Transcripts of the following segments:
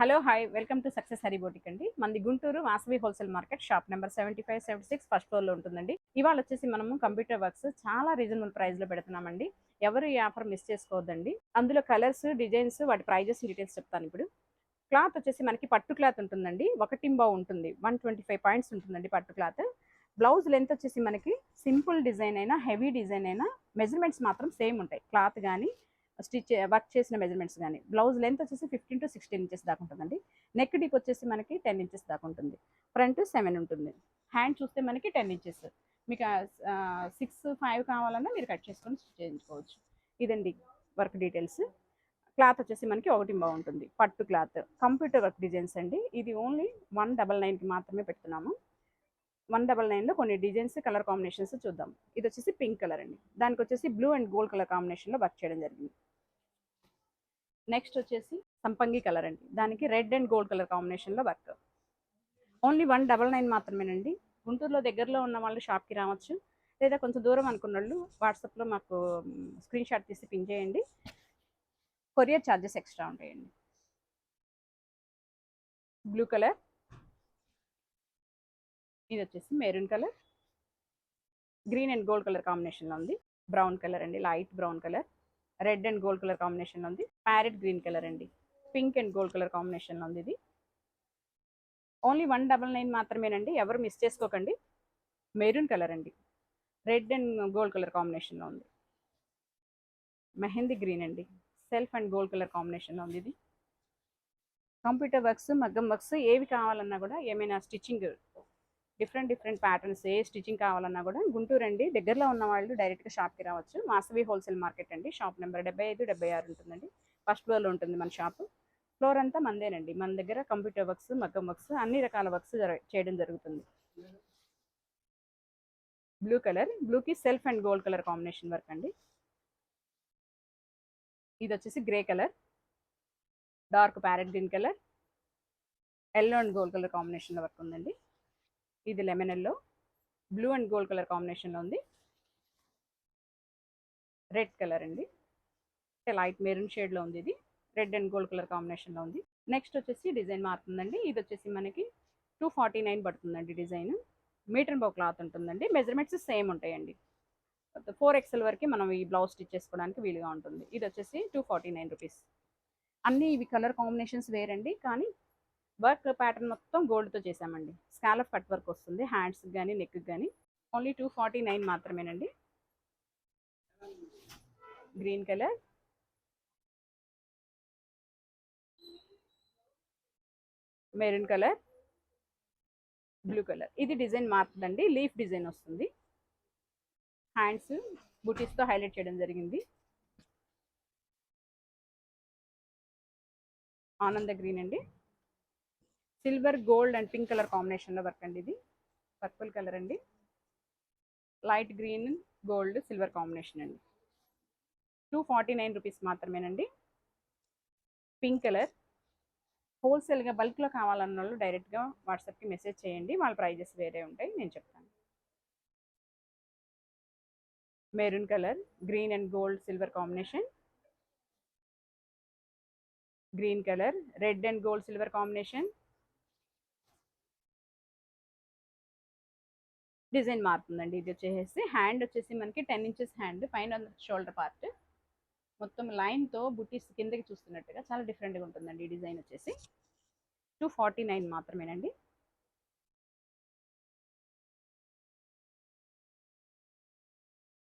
Hello hi. Welcome to success హరిబోటిక్ అండి. మనది Guntur Vasavi wholesale market shop number seventy five seventy six first ఫ్లోర్లో ఉంటుందండి. ఇవాళ వచ్చేసి మనము కంప్యూటర్ వర్క్స్ చాలా రీజనబుల్ ప్రైస్లో పెడుతున్నామండి. ఎవరు ఈ ఆఫర్ మిస్ చేసుకోవద్దండి. అందులో కలర్స్ డిజైన్స్ వాటి ప్రైజెస్ డీటెయిల్స్ చెప్తాను ఇప్పుడు. క్లాత్ వచ్చేసి మనకి పట్టు క్లాత్ ఉంటుందండి. ఒకటింబా ఉంటుంది. వన్ ట్వంటీ ఫైవ్ పాయింట్స్ ఉంటుందండి పట్టు క్లాత్. బ్లౌజ్ లెంత్ వచ్చేసి మనకి సింపుల్ డిజైన్ అయినా హెవీ డిజైన్ అయినా మెజర్మెంట్స్ మాత్రం సేమ్ ఉంటాయి. క్లాత్ కానీ స్టిచ్ వర్క్ చేసిన మెజర్మెంట్స్ కానీ బ్లౌజ్ లెంత్ వచ్చేసి ఫిఫ్టీన్ టు సిక్స్టీన్ ఇంచెస్ దాకా ఉంటుందండి. నెక్ డీప్ వచ్చేసి మనకి టెన్ ఇంచెస్ దాకా ఉంటుంది. ఫ్రంట్ సెవెన్ ఉంటుంది. హ్యాండ్ చూస్తే మనకి టెన్ ఇంచెస్. మీకు సిక్స్ ఫైవ్ కావాలన్నా మీరు కట్ చేసుకొని స్టిచ్ చేయించుకోవచ్చు. ఇదండి వర్క్ డీటెయిల్స్. క్లాత్ వచ్చేసి మనకి ఒకటి బాగుంటుంది. పట్టు క్లాత్. కంప్యూటర్ వర్క్ డిజైన్స్ అండి. ఇది ఓన్లీ వన్ డబల్ నైన్కి మాత్రమే పెడుతున్నాము. వన్ డబల్ నైన్లో కొన్ని డిజైన్స్ కలర్ కాంబినేషన్స్ చూద్దాం. ఇది వచ్చేసి పింక్ కలర్ అండి. దానికి వచ్చేసి బ్లూ అండ్ గోల్డ్ కలర్ కాంబినేషన్లో వర్క్ చేయడం జరిగింది. నెక్స్ట్ వచ్చేసి సంపంగి కలర్ అండి. దానికి రెడ్ అండ్ గోల్డ్ కలర్ కాంబినేషన్లో work. Only one double nine మాత్రమేనండి. గుంటూరులో దగ్గరలో ఉన్న వాళ్ళు షాప్కి రావచ్చు. లేదా కొంచెం దూరం అనుకున్న వాళ్ళు వాట్సాప్లో మాకు స్క్రీన్ షాట్ తీసి పిన్ చేయండి. కొరియర్ ఛార్జెస్ ఎక్స్ట్రా ఉంటాయండి. Blue colour. ఇది వచ్చేసి maroon colour. Green and gold colour కాంబినేషన్లో ఉంది. బ్రౌన్ కలర్ అండి. Light brown colour. Red and gold colour కాంబినేషన్లో ఉంది. ప్యారెట్ గ్రీన్ కలర్ అండి. పింక్ అండ్ గోల్డ్ కలర్ కాంబినేషన్లో ఉంది ఇది. ఓన్లీ వన్ డబల్ నైన్ మాత్రమేనండి. ఎవరు మిస్ చేసుకోకండి. మెరూన్ కలర్ అండి. రెడ్ అండ్ గోల్డ్ కలర్ కాంబినేషన్లో ఉంది. మెహందీ గ్రీన్ అండి. సెల్ఫ్ అండ్ గోల్డ్ కలర్ కాంబినేషన్లో ఉంది ఇది. కంప్యూటర్ వర్క్స్ మగ్గం వర్క్స్ ఏవి కావాలన్నా కూడా ఏమైనా స్టిచ్చింగ్ డిఫరెంట్ డిఫరెంట్ ప్యాటర్న్స్ ఏ స్టిచ్చింగ్ కావాలన్నా కూడా గుంటూరు అండి. దగ్గరలో ఉన్న వాళ్ళు డైరెక్ట్గా షాప్కి రావచ్చు. మాసవి హోల్సేల్ మార్కెట్ అండి. షాప్ నెంబర్ డెబ్బై ఐదు డెబ్బై ఆరు ఉంటుందండి. ఫస్ట్ ఫ్లోర్లో ఉంటుంది మన షాప్. ఫ్లోర్ అంతా మందేనండి. మన దగ్గర కంప్యూటర్ వర్క్స్ మగ్గం వర్క్స్ అన్ని రకాల వర్క్స్ చేయడం జరుగుతుంది. బ్లూ కలర్ బ్లూకి self and gold colour combination work అండి. ఇది వచ్చేసి grey colour. Dark parrot green colour. Yellow and gold colour కాంబినేషన్లో వర్క్ ఉందండి. ఇది lemon yellow blue and gold colour కాంబినేషన్లో ఉంది. రెడ్ కలర్ అండి. లైట్ మెరూన్ షేడ్లో ఉంది ఇది. రెడ్ అండ్ గోల్డ్ కలర్ కాంబినేషన్లో ఉంది. నెక్స్ట్ వచ్చేసి డిజైన్ మారుతుందండి. ఇది వచ్చేసి మనకి టూ ఫార్టీ నైన్ పడుతుందండి డిజైన్ మీటర్ బో క్లాత్ ఉంటుందండి. మెజర్మెంట్స్ సేమ్ ఉంటాయండి. ఫోర్ ఎక్స్ఎల్ వరకు మనం ఈ బ్లౌజ్ స్టిచ్ చేసుకోవడానికి వీలుగా ఉంటుంది. ఇది వచ్చేసి టూ ఫార్టీ నైన్ రూపీస్ అన్నీ ఇవి కలర్ కాంబినేషన్స్ వేరండి. కానీ వర్క్ ప్యాటర్న్ మొత్తం గోల్డ్తో చేసామండి స్కాలప్ కట్ వర్క్ వస్తుంది. హ్యాండ్స్కి కానీ నెక్కి కానీ ఓన్లీ టూ ఫార్టీ నైన్ మాత్రమేనండి. Green colour. Maroon colour. Blue colour. ఇది డిజైన్ మారుతుందండి లీఫ్ డిజైన్ వస్తుంది. హ్యాండ్స్ బుటీస్తో హైలైట్ చేయడం జరిగింది. ఆనంద గ్రీన్ అండి. Silver gold and pink colour కాంబినేషన్లో వర్క్ అండి ఇది. పర్పుల్ కలర్ అండి. Light green gold silver combination అండి. టూ ఫార్టీ నైన్ రూపీస్ మాత్రమేనండి. Pink colour. హోల్సేల్గా బల్క్లో కావాలన్న వాళ్ళు డైరెక్ట్గా వాట్సాప్కి మెసేజ్ చేయండి. వాళ్ళ ప్రైజెస్ వేరే ఉంటాయి. నేను చెప్తాను. Maroon colour green and gold silver combination. Green colour red and gold silver combination. Design మారుతుందండి. ఇది వచ్చేసి హ్యాండ్ వచ్చేసి మనకి టెన్ ఇంచెస్ హ్యాండ్ పైన షోల్డర్ పార్ట్. మొత్తం లైన్తో బుటీస్ కిందకి చూస్తున్నట్టుగా చాలా డిఫరెంట్గా ఉంటుందండి ఈ డిజైన్ వచ్చేసి. టూ ఫార్టీ నైన్ మాత్రమేనండి.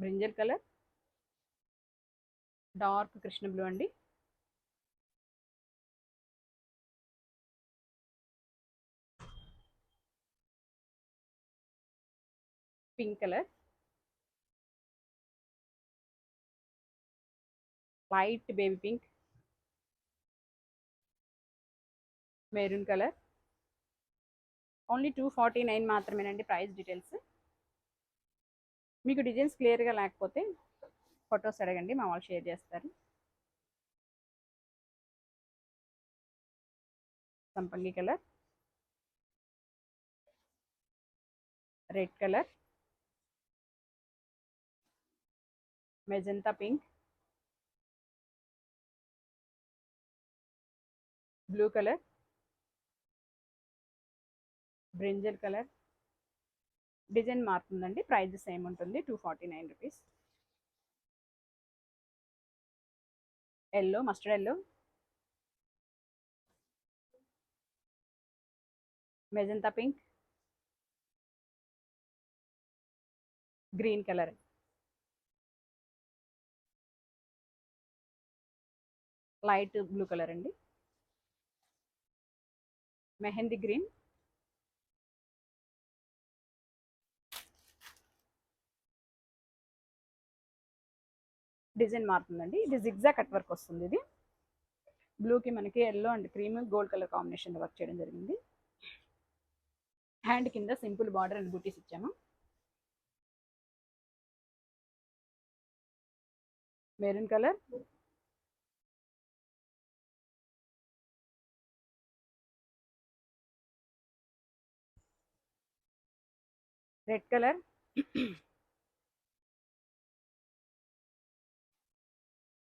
Brinjal colour. Dark Krishna blue అండి. Pink colour light baby pink maroon colour only two forty nine మాత్రమేనండి ప్రైస్ డీటెయిల్స్ మీకు డిజైన్స్ క్లియర్గా లేకపోతే ఫొటోస్ అడగండి మా వాళ్ళు షేర్ చేస్తారు. సంపంగి colour red colour magenta pink. Blue colour. Brinjal colour. Design మారుతుందండి price same ఉంటుంది. Two forty nine rupees. Yellow mustard yellow. Magenta pink. Green colour. Light blue colour అండి. మెహందీ గ్రీన్. డిజైన్ మారుతుందండి. ఇది జిగ్జా కట్ వర్క్ వస్తుంది ఇది. బ్లూకి మనకి yellow and cream gold colour combination work చేయడం జరిగింది. హ్యాండ్ కింద సింపుల్ బార్డర్ అండ్ బూటీస్ ఇచ్చాము. Maroon colour. Red colour.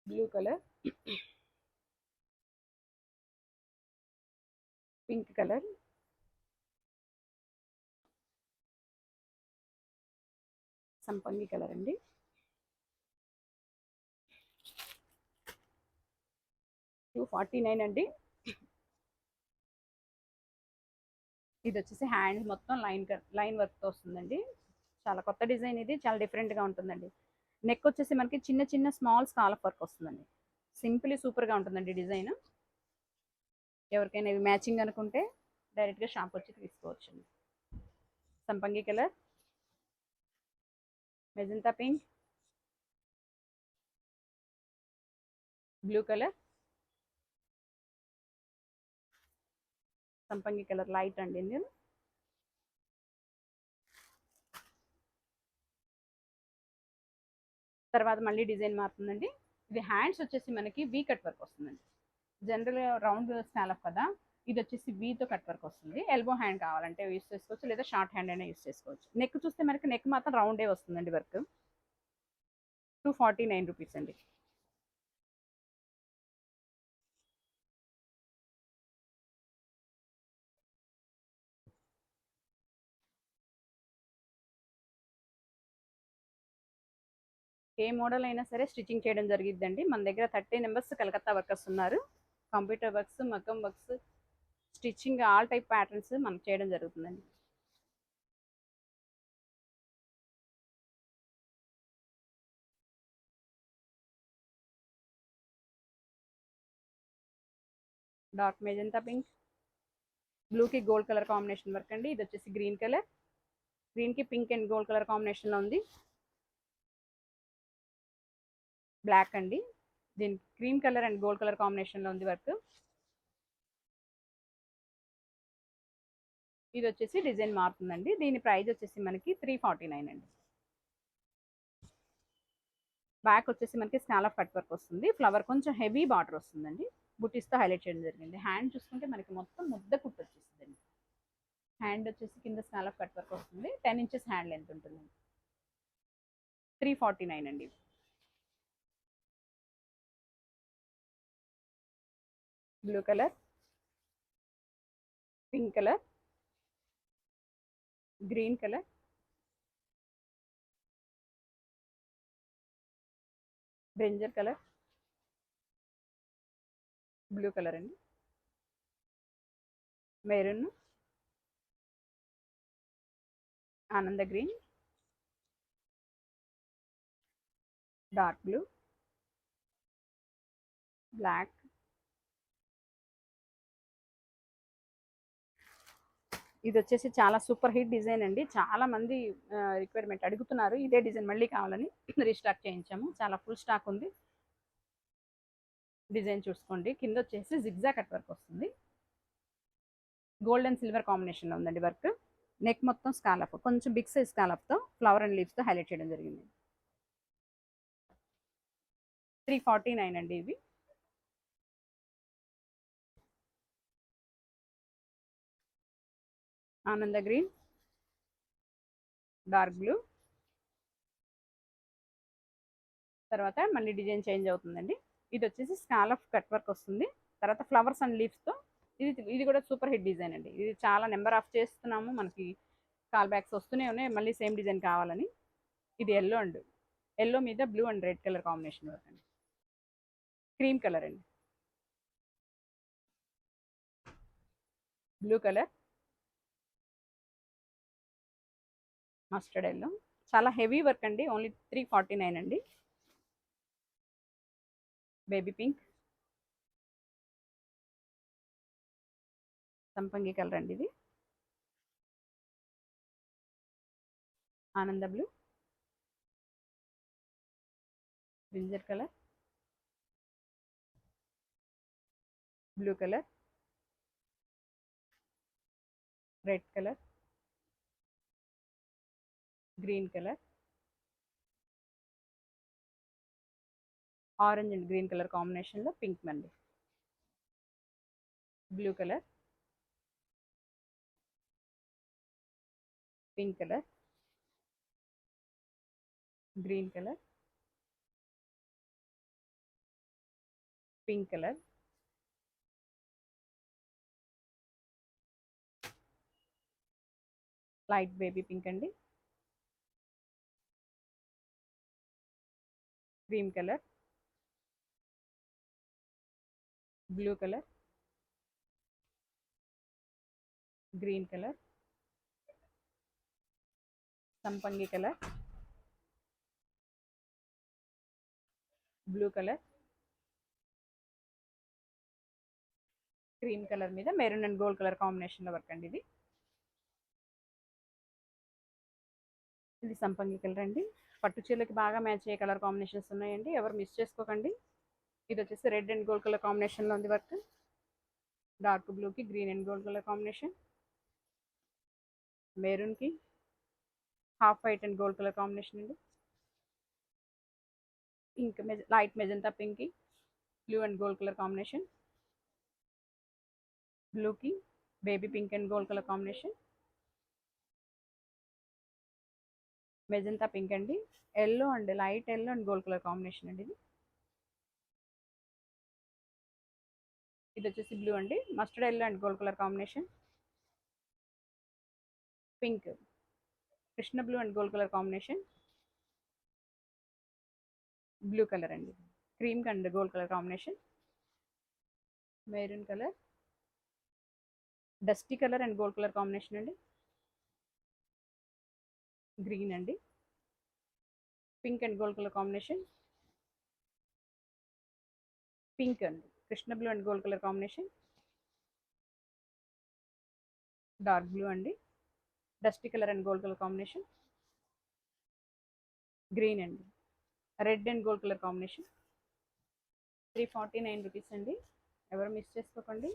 Blue colour. Pink colour. సంపంగి కలర్ అండి. టూ ఫార్టీ నైన్ అండి. ఇది వచ్చేసి హ్యాండ్ మొత్తం లైన్ లైన్ వర్క్తో వస్తుందండి. చాలా కొత్త డిజైన్ ఇది చాలా డిఫరెంట్గా ఉంటుందండి. నెక్ వచ్చేసి మనకి చిన్న చిన్న స్మాల్ స్కాలప్ వర్క్ వస్తుందండి. సింపుల్లీ సూపర్గా ఉంటుందండి డిజైన్. ఎవరికైనా ఇవి మ్యాచింగ్ అనుకుంటే డైరెక్ట్గా షాప్ వచ్చి తీసుకోవచ్చు సంపంగి colour. Magenta pink. Blue colour. సంపంగి కలర్ లైట్ అండి నేను తర్వాత మళ్ళీ డిజైన్ మారుతుందండి. ఇది హ్యాండ్స్ వచ్చేసి మనకి వీ కట్ వర్క్ వస్తుందండి. జనరల్ రౌండ్ స్నాలప్ కదా ఇది వచ్చేసి వీతో కట్ వర్క్ వస్తుంది. ఎల్బో హ్యాండ్ కావాలంటే యూస్ చేసుకోవచ్చు లేదా షార్ట్ హ్యాండ్ అయినా యూస్ చేసుకోవచ్చు. నెక్ చూస్తే మనకి నెక్ మాత్రం రౌండే వస్తుందండి work two forty nine rupees అండి. ఏ మోడల్ అయినా సరే స్టిచ్చింగ్ చేయడం జరిగిద్దండి. మన దగ్గర థర్టీ మెంబర్స్ కలకత్తా వర్కర్స్ ఉన్నారు. కంప్యూటర్ వర్క్స్ మగ్గం works stitching all type patterns మనకు చేయడం జరుగుతుందండి. Dark magenta pink. బ్లూకి గోల్డ్ కలర్ కాంబినేషన్ వర్క్ అండి. ఇది వచ్చేసి గ్రీన్ కలర్. గ్రీన్కి పింక్ అండ్ గోల్డ్ కలర్ కాంబినేషన్లో ఉంది. బ్లాక్ అండి. దీని cream colour and gold colour కాంబినేషన్లో ఉంది వర్క్. ఇది వచ్చేసి డిజైన్ మారుతుందండి. దీని ప్రైస్ వచ్చేసి మనకి త్రీ ఫార్టీ నైన్ అండి. బ్యాక్ వచ్చేసి మనకి స్నాల్ ఆఫ్ కట్ వర్క్ వస్తుంది. ఫ్లవర్ కొంచెం హెవీ బార్డర్ వస్తుందండి. బుటీస్తో హైలైట్ చేయడం జరిగింది. హ్యాండ్ చూసుకుంటే మనకి మొత్తం ముద్ద కుట్టు వచ్చేసిందండి హ్యాండ్ వచ్చేసి కింద స్నాల్ ఆఫ్ కట్ వర్క్ వస్తుంది. టెన్ ఇంచెస్ హ్యాండ్ లెంత్ ఉంటుందండి. త్రీ ఫార్టీ నైన్ అండి. Blue colour pink colour green colour. Brinjal colour. Blue colour అండి. మెరూన్ ఆనంద గ్రీన్ డార్క్ బ్లూ బ్లాక్ ఇది వచ్చేసి చాలా సూపర్ హిట్ డిజైన్ అండి. చాలా మంది రిక్వైర్మెంట్ అడుగుతున్నారు. ఇదే డిజైన్ మళ్ళీ కావాలని రీస్టాక్ చేయించాము. చాలా ఫుల్ స్టాక్ ఉంది. డిజైన్ చూసుకోండి. కింద వచ్చేసి జిగ్జా కట్ వర్క్ వస్తుంది. గోల్డ్ అండ్ సిల్వర్ కాంబినేషన్లో ఉందండి వర్క్. నెక్ మొత్తం స్కాలప్ కొంచెం బిగ్ సైజ్ స్కాలప్తో ఫ్లవర్ అండ్ లీవ్స్తో హైలైట్ చేయడం జరిగింది. త్రీ ఫార్టీ నైన్ అండి ఇవి. ఆనంద గ్రీన్ డార్క్ బ్లూ. తర్వాత మళ్ళీ డిజైన్ చేంజ్ అవుతుందండి. ఇది వచ్చేసి స్కాల్ ఆఫ్ కట్ వర్క్ వస్తుంది. తర్వాత ఫ్లవర్స్ అండ్ లీవ్స్తో ఇది ఇది కూడా సూపర్ హిట్ డిజైన్ అండి. ఇది చాలా నెంబర్ ఆఫ్ చేస్తున్నాము. మనకి కాల్ బ్యాగ్స్ వస్తూనే ఉన్నాయి. మళ్ళీ సేమ్ డిజైన్ కావాలని. ఇది ఎల్లో అండ్ ఎల్లో మీద blue and red colour combination work అండి. క్రీమ్ కలర్ అండి. Blue colour. Mustard yellow. చాలా హెవీ వర్క్ అండి. ఓన్లీ త్రీ ఫార్టీ నైన్ అండి. Baby pink. సంపంగి కలర్ అండి ఇది. ఆనంద blue. Brinjal colour. Blue colour. Red colour. Green colour. Orange and green colour కాంబినేషన్లో పింక్ మంది blue colour. Pink colour. Green colour. Pink colour. Light baby pink అండి. Cream colour. Blue colour. Green colour. సంపంగి colour. Blue colour. Cream colour మీద maroon and gold colour కాంబినేషన్లో work అండి ఇది. ఇది సంపంగి కలర్ అండి. పట్టు చీరలకి బాగా మ్యాచ్ అయ్యే కలర్ కాంబినేషన్స్ ఉన్నాయండి. ఎవరు మిస్ చేసుకోకండి. ఇది వచ్చేసి రెడ్ అండ్ గోల్డ్ కలర్ కాంబినేషన్లో ఉంది వర్క్. డార్క్ బ్లూకి green and gold colour combination. మెరూన్కి half white and gold colour combination అండి. పింక్ లైట్ మెజంతా పింక్కి blue and gold colour combination. బ్లూకి baby pink and gold colour combination. Magenta pink అండి. Yellow and light yellow and gold colour combination అండి ఇది. ఇది వచ్చేసి blue అండి. Mustard yellow and gold colour combination. Pink. Krishna blue and gold colour combination. Blue colour అండి. Cream and gold colour combination. Maroon colour. Dusty colour and gold colour combination అండి. Green అండి. Pink and gold colour combination. Pink అండి. Krishna blue and gold colour combination. Dark blue అండి. Dusty colour and gold colour combination. Green అండి. Red and gold colour combination. Three forty nine rupees అండి. ఎవరు miss చేసుకోకండి.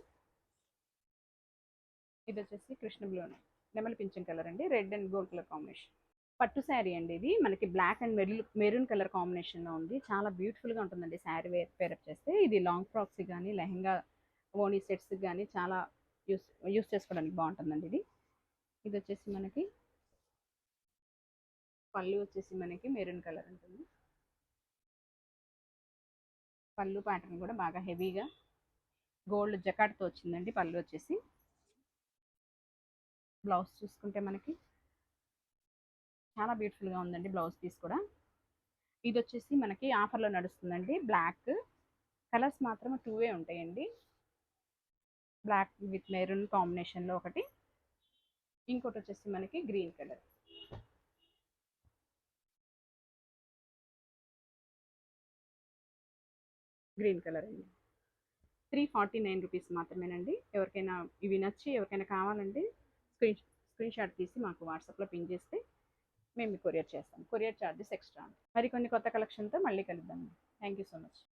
ఇది వచ్చేసి Krishna blue నెమలి పింఛన్ కలర్ అండి. Red and gold colour combination. పట్టు శారీ అండి ఇది. మనకి black and maroon maroon colour కాంబినేషన్లో ఉంది. చాలా బ్యూటిఫుల్గా ఉంటుందండి శారీ వేర్ పేరప్ చేస్తే. ఇది లాంగ్ ఫ్రాక్స్ కానీ లెహంగా ఓనీ సెట్స్ కానీ చాలా యూస్ యూస్ చేసుకోవడానికి బాగుంటుందండి ఇది. ఇది వచ్చేసి మనకి పళ్ళు వచ్చేసి మనకి మెరూన్ కలర్ ఉంటుంది. పళ్ళు ప్యాటర్న్ కూడా బాగా హెవీగా గోల్డ్ జకాట్తో వచ్చిందండి పళ్ళు వచ్చేసి. బ్లౌజ్ చూసుకుంటే మనకి చాలా బ్యూటిఫుల్గా ఉందండి బ్లౌజ్ పీస్ కూడా. ఇది వచ్చేసి మనకి ఆఫర్లో నడుస్తుందండి. బ్లాక్ కలర్స్ మాత్రం టూవే ఉంటాయండి. బ్లాక్ విత్ మెరూన్ కాంబినేషన్లో ఒకటి. ఇంకోటి వచ్చేసి మనకి గ్రీన్ కలర్ గ్రీన్ కలర్ అండి. త్రీ ఫార్టీ నైన్ రూపీస్ మాత్రమేనండి. ఎవరికైనా ఇవి నచ్చి ఎవరికైనా కావాలంటే స్క్రీన్ స్క్రీన్ షాట్ తీసి మాకు వాట్సాప్లో పిన్ చేస్తే మేము కొరియర్ చేస్తాం. Courier charges extra. మరి కొన్ని కొత్త కలెక్షన్తో మళ్ళీ కలుద్దాం. Thank you so much